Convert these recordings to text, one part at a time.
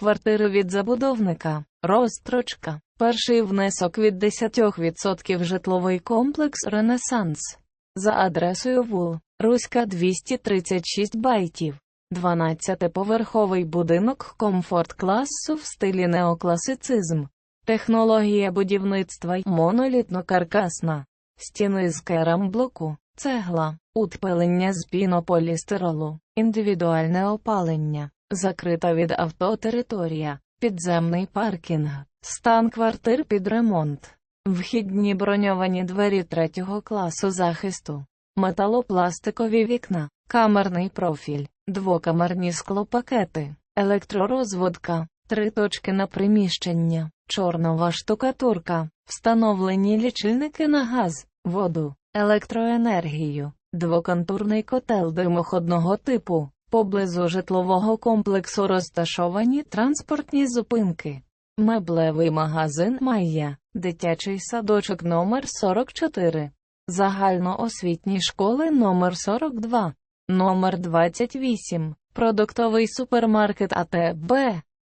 Квартири від забудовника. Розстрочка. Перший внесок від 10% житловий комплекс Ренесанс. За адресою вул. Руська 236 байтів. 12-поверховий будинок комфорт класу в стилі неокласицизм. Технологія будівництва монолітно-каркасна. Стіни з керамблоку, цегла, утпилення з пінополістиролу, індивідуальне опалення, закрита від авто територія, підземний паркінг, стан квартир під ремонт, вхідні броньовані двері третього класу захисту, металопластикові вікна, камерний профіль, двокамерні склопакети, електророзводка, три точки на приміщення, чорнова штукатурка, встановлені лічильники на газ, воду, електроенергію, двоконтурний котел димоходного типу, поблизу житлового комплексу розташовані транспортні зупинки. Меблевий магазин Майя, дитячий садочок номер 44, загальноосвітні школи номер 42, номер 28, продуктовий супермаркет АТБ,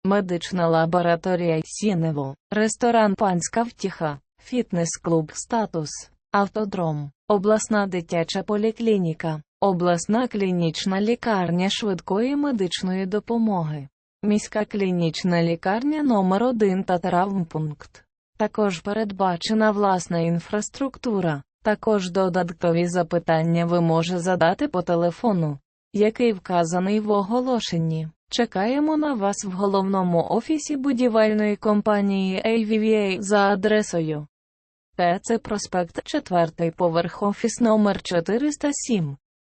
медична лабораторія Сінево, ресторан Панська Втіха, фітнес-клуб Статус, автодром, обласна дитяча поліклініка, обласна клінічна лікарня швидкої медичної допомоги. Міська клінічна лікарня номер 1 та травмпункт. Також передбачена власна інфраструктура. Також додаткові запитання ви може задати по телефону, який вказаний в оголошенні. Чекаємо на вас в головному офісі будівельної компанії AVVA за адресою ТЦ Проспект 4 поверх офіс номер 407.